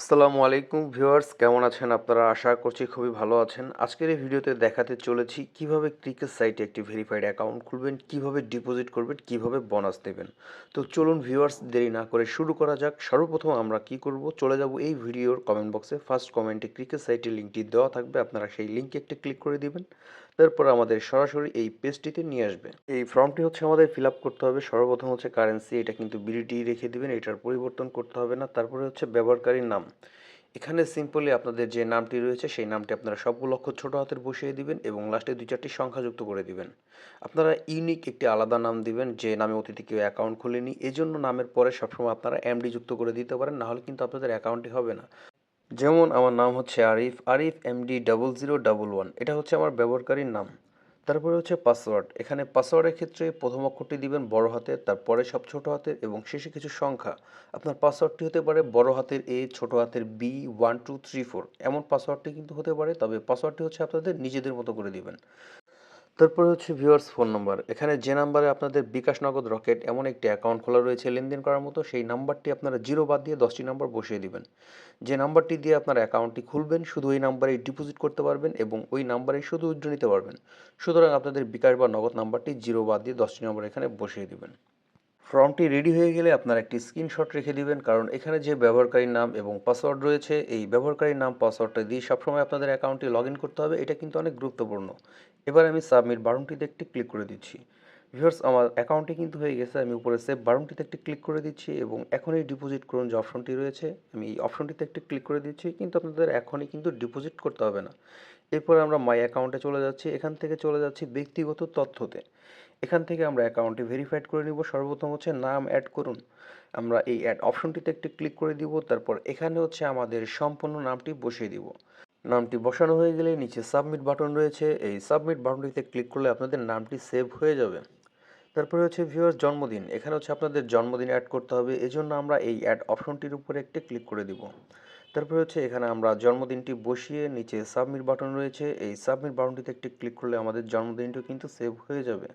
আসসালামু আলাইকুম ভিউয়ার্স, কেমন আছেন আপনারা? আশা করছি খুবই ভালো আছেন। আজকের এই ভিডিওতে দেখাতে চলেছি কীভাবে ক্রিকেট সাইটে একটি ভেরিফাইড অ্যাকাউন্ট খুলবেন, কীভাবে ডিপোজিট করবেন, কীভাবে বোনাস দেবেন। তো চলুন ভিউয়ার্স, দেরি না করে শুরু করা যাক। সর্বপ্রথম আমরা কি করব? চলে যাব এই ভিডিওর কমেন্ট বক্সে ফার্স্ট কমেন্টে ক্রিকেট সাইটের লিঙ্কটি দেওয়া থাকবে, আপনারা সেই লিঙ্কে একটি ক্লিক করে দিবেন। তারপর আমাদের সরাসরি এই পেজটিতে নিয়ে আসবে এই ফর্মটি হচ্ছে আমাদের ফিল করতে হবে। সর্বপ্রথম হচ্ছে কারেন্সি, এটা কিন্তু বিডিটি রেখে দিবেন, এটার পরিবর্তন করতে হবে না। তারপরে হচ্ছে ব্যবহারকারীর নাম। এখানে সিম্পলি আপনাদের যে নামটি রয়েছে, সেই নামটি আপনারা সবগুলো অক্ষর ছোটো হাতের বসিয়ে দিবেন এবং লাস্টে দুই চারটি সংখ্যা যুক্ত করে দিবেন। আপনারা ইউনিক একটি আলাদা নাম দিবেন, যে নামে অতিথি কেউ অ্যাকাউন্ট খুলেনি। এই জন্য নামের পরে সবসময় আপনারা এমডি যুক্ত করে দিতে পারেন, নাহলে কিন্তু আপনাদের অ্যাকাউন্টটি হবে না। যেমন আমার নাম হচ্ছে Arif Arif MD double zero double one এটা হচ্ছে আমার ব্যবহারকারীর নাম। তারপরে হচ্ছে পাসওয়ার্ড এখানে পাসওয়ার্ডের ক্ষেত্রে প্রথম অক্ষরটি দিবেন বড় হাতের, তারপরে সব ছোট হাতের এবং শেষে কিছু সংখ্যা। আপনার পাসওয়ার্ডটি হতে পারে বড় হাতের এ ছোট হাতের B one two three four এমন পাসওয়ার্ডটি কিন্তু হতে পারে, তবে পাসওয়ার্ডটি হচ্ছে আপনাদের নিজেদের মতো করে দিবেন। তারপরে হচ্ছে ভিউয়ার্স ফোন নাম্বার এখানে যে নাম্বারে আপনাদের বিকাশ নগদ রকেট এমন একটি অ্যাকাউন্ট খোলা রয়েছে, লেনদেন করার মতো, সেই নাম্বারটি আপনারা জিরো বাদ দিয়ে দশটি নাম্বার বসিয়ে দিবেন। যে নাম্বারটি দিয়ে আপনার অ্যাকাউন্টটি খুলবেন, শুধু ওই নাম্বারেই ডিপোজিট করতে পারবেন এবং ওই নাম্বারেই শুধু উজ্জ্ব নিতে পারবেন। সুতরাং আপনাদের বিকাশ বা নগদ নাম্বারটি জিরো বাদ দিয়ে দশটি নম্বর এখানে বসিয়ে দিবেন। ফর্মটি রেডি হয়ে গেলে আপনারা একটি স্ক্রিনশট রেখে দিবেন। কারণ এখানে যে ব্যবহারকারীর নাম এবং পাসওয়ার্ড রয়েছে, এই ব্যবহারকারীর নাম পাসওয়ার্ডটা দিয়ে সবসময় আপনাদের অ্যাকাউন্টে লগ করতে হবে। এটা কিন্তু অনেক গুরুত্বপূর্ণ। এবার আমি সাবমিট বাটনটিতে একটি ক্লিক করে দিচ্ছি। ভিউয়ার্স আমার অ্যাকাউন্টে কিন্তু হয়ে গেছে। আমি উপরে সেভ বাটনটিতে একটি ক্লিক করে দিচ্ছি এবং এখনই ডিপোজিট করুন যে অপশনটি রয়েছে, আমি এই অপশনটিতে একটি ক্লিক করে দিচ্ছি। কিন্তু আপনাদের এখনই কিন্তু ডিপোজিট করতে হবে না। এরপরে আমরা মাই অ্যাকাউন্টে চলে যাচ্ছি। এখান থেকে চলে যাচ্ছি ব্যক্তিগত তথ্যতে। এখান থেকে আমরা অ্যাকাউন্টটি ভেরিফাইড করে নিব। সর্বপ্রথম হচ্ছে নাম অ্যাড করুন। আমরা এই অ্যাড অপশনটিতে একটি ক্লিক করে দিব। তারপর এখানে হচ্ছে আমাদের সম্পূর্ণ নামটি বসিয়ে দিব। নামটি বসানো হয়ে গেলে নিচে সাবমিট বাটন রয়েছে। এই সাবমিট বাটনটিতে ক্লিক করলে আপনাদের নামটি সেভ হয়ে যাবে। তারপরে হচ্ছে ভিউয়ার জন্মদিন। এখানে হচ্ছে আপনাদের জন্মদিন অ্যাড করতে হবে। এজন্য আমরা এই অ্যাড অপশনটির উপরে একটি ক্লিক করে দিব। তারপরে হচ্ছে এখানে আমরা জন্মদিনটি বসিয়ে নিচে সাবমিট বাটন রয়েছে। এই সাবমিট বাটনটিতে একটি ক্লিক করলে আমাদের জন্মদিনটিও কিন্তু সেভ হয়ে যাবে।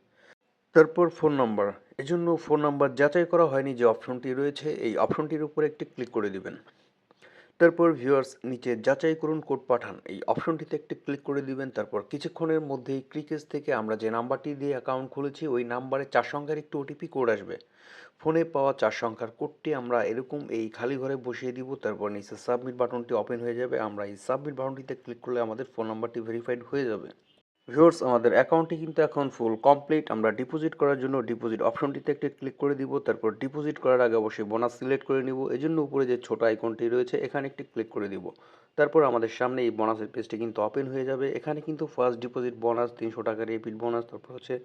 তারপর ফোন নাম্বার। এজন্য ফোন নাম্বার যাচাই করা হয়নি যে অপশনটি রয়েছে। এই অপশনটির উপরে একটি ক্লিক করে দিবেন। তারপর ভিউয়ার্স নিচে যাচাই করুন কোড পাঠান। এই অপশনটিতে একটি ক্লিক করে দিবেন, তারপর কিছুক্ষণের মধ্যেই ক্রিকেজ থেকে আমরা যে নাম্বারটি দিয়ে অ্যাকাউন্ট খুলেছি, ওই নাম্বারে চার সংখ্যার একটি ওটিপি কোড আসবে। ফোনে পাওয়া চার সংখ্যার কোডটি আমরা এরকম এই খালি ঘরে বসিয়ে দিব, তারপর নিচে সাবমিট বাটনটি ওপেন হয়ে যাবে। আমরা এই সাবমিট বাটনটিতে ক্লিক করলে আমাদের ফোন নাম্বারটি ভেরিফাইড হয়ে যাবে। ভিউয়ার্স, আমাদের অ্যাকাউন্টটি কিন্তু এখন ফুল কমপ্লিট আমরা ডিপোজিট করার জন্য ডিপোজিট অপশনটিতে একটি ক্লিক করে দিব, তারপর ডিপোজিট করার আগে অবশ্যই বোনাস সিলেক্ট করে নিব। এজন্য উপরে যে ছোট আইকনটি রয়েছে, এখানে একটি ক্লিক করে দিব। তারপর আমাদের সামনে এই বোনাসের পেজটি কিন্তু ওপেন হয়ে যাবে। এখানে কিন্তু ফার্স্ট ডিপোজিট বোনাস তিনশো টাকার রিপিট বোনাস তারপর হচ্ছে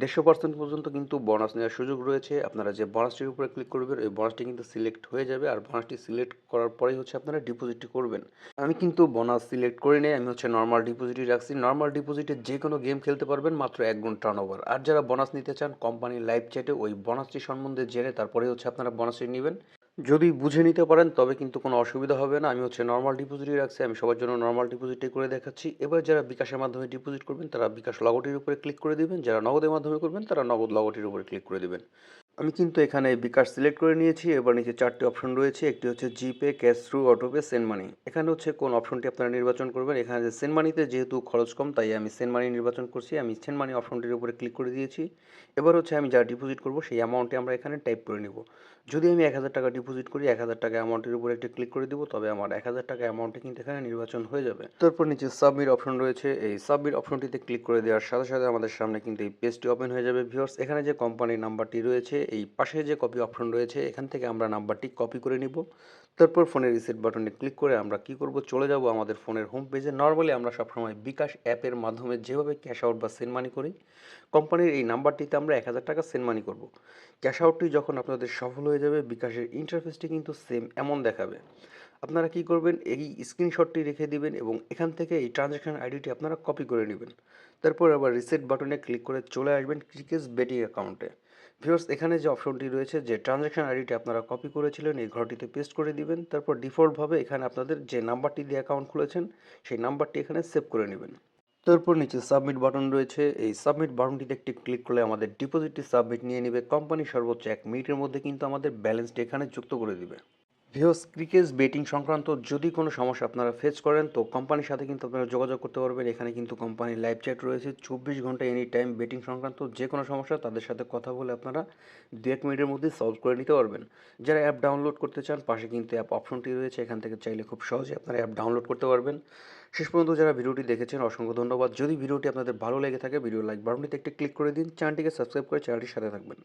দেড়শো পার্সেন্ট পর্যন্ত কিন্তু বোনাস নেওয়ার সুযোগ রয়েছে। আপনারা যে বোনাসটির উপরে ক্লিক করবেন, ওই বোনাসটি কিন্তু সিলেক্ট হয়ে যাবে। আর বোনাসটি সিলেক্ট করার পরেই হচ্ছে আপনারা ডিপোজিটটি করবেন। আমি কিন্তু বোনাস সিলেক্ট করে নেই, আমি হচ্ছে নর্মাল ডিপোজিটই রাখছি। নর্মাল ডিপোজিটে যে কোনো গেম খেলতে পারবেন মাত্র এক গুণ টার্ন ওভার আর যারা বোনাস নিতে চান কোম্পানির লাইভ চ্যাটে ওই বোনাসটি সম্বন্ধে জেনে তারপরে হচ্ছে আপনারা বোনাসটি নেবেন। যদি বুঝে নিতে পারেন, তবে কিন্তু কোনো অসুবিধা হবে না। আমি হচ্ছে নর্মাল ডিপোজিটই রাখছি, আমি সবার জন্য নর্মাল ডিপোজিটই করে দেখাচ্ছি। এবার যারা বিকাশের মাধ্যমে ডিপোজিট করবেন, তারা বিকাশ লগটির উপরে ক্লিক করে দেবেন। যারা নগদের মাধ্যমে করবেন, তারা নগদ লগটির উপরে ক্লিক করে দিবেন। আমি কিন্তু এখানে বিকাশ সিলেক্ট করে নিয়েছি, এবার নিচে চারটি অপশন রয়েছে, একটি হচ্ছে GPay cash through autopay send money এখানে হচ্ছে কোন অপশনটি আপনারা নির্বাচন করবেন? এখানে সেন্ড মানিতে যেহেতু খরচ কম, তাই আমি সেন্ড মানি নির্বাচন করছি। আমি সেন্ড মানি অপশনটির উপরে ক্লিক করে দিয়েছি। এবার হচ্ছে আমি যা ডিপোজিট করব, সেই অ্যামাউন্টটি আমরা এখানে টাইপ করে নিব। যদি আমি এক হাজার টাকা ডিপোজিট করি, এক হাজার টাকা অ্যামাউন্টের উপরে একটি ক্লিক করে দিব, তবে আমার এক হাজার টাকা অ্যামাউন্টটি কিন্তু এখানে নির্বাচন হয়ে যাবে। তারপর নিচে সাবমিট অপশন রয়েছে। এই সাবমিট অপশনটিতে ক্লিক করে দেওয়ার সাথে সাথে আমাদের সামনে কিন্তু এই পেজটি ওপেন হয়ে যাবে, ভিউয়ার্স। এখানে যে কোম্পানির নাম্বারটি রয়েছে এই পাশে যে কপি অপশন রয়েছে, এখান থেকে আমরা নাম্বারটি কপি করে নিব। তারপর ফোনের রিসেট বাটনে ক্লিক করে আমরা কি করব? চলে যাব আমাদের ফোনের হোম পেজে নর্মালি আমরা সবসময় বিকাশ অ্যাপের মাধ্যমে যেভাবে ক্যাশ আউট বা সেন্ড মানি করি কোম্পানির এই নাম্বারটিতে আমরা এক হাজার টাকা সেন্ড মানি করব। ক্যাশ আউটটি যখন আপনাদের সফল হয়ে যাবে, বিকাশের ইন্টারফেসটি কিন্তু সেম এমন দেখাবে। আপনারা কি করবেন? এই স্ক্রিনশটটি রেখে দিবেন এবং এখান থেকে এই ট্রানজ্যাকশন আইডিটি আপনারা কপি করে নেবেন। তারপর আবার রিসেট বাটনে ক্লিক করে চলে আসবেন ক্রিকেস বেটিং অ্যাকাউন্টে ভিউয়ার্স এখানে যে অপশনটি রয়েছে যে ট্রানজ্যাকশন আইডিটি আপনারা কপি করেছিলেন, এই ঘরটিতে পেস্ট করে দিবেন, তারপর ডিফল্টভাবে এখানে আপনাদের যে নাম্বারটি দিয়ে অ্যাকাউন্ট খুলেছেন, সেই নাম্বারটি এখানে সেভ করে নেবেন। তারপর নিচে সাবমিট বাটন রয়েছে, এই সাবমিট বাটনটিতে একটি ক্লিক করলে আমাদের ডিপোজিটটি সাবমিট নিয়ে নেবে। কোম্পানি সর্বোচ্চ এক মিনিটের মধ্যে কিন্তু আমাদের ব্যালেন্সটি এখানে যুক্ত করে দিবে। ভিওস, ক্রিকেট, বেটিং সংক্রান্ত যদি কোনো সমস্যা আপনারা ফেস করেন, তো কোম্পানির সাথে কিন্তু আপনারা যোগাযোগ করতে পারবেন। এখানে কিন্তু কোম্পানির লাইভ চ্যাট রয়েছে। চব্বিশ ঘণ্টা এনি টাইম বেটিং সংক্রান্ত যে কোনো সমস্যা, তাদের সাথে কথা বলে আপনারা দু এক মিনিটের মধ্যে সলভ করে নিতে পারবেন। যারা অ্যাপ ডাউনলোড করতে চান, পাশে কিন্তু অ্যাপ অপশনটি রয়েছে। এখান থেকে চাইলে খুব সহজে আপনারা অ্যাপ ডাউনলোড করতে পারবেন। শেষ পর্যন্ত যারা ভিডিওটি দেখেছেন, অসংখ্য ধন্যবাদ। যদি ভিডিওটি আপনাদের ভালো লেগে থাকে ভিডিও লাইক বাটনটিতে একটি ক্লিক করে দিন। চ্যানেলটিকে সাবস্ক্রাইব করে চ্যানেলটির সাথে থাকবেন।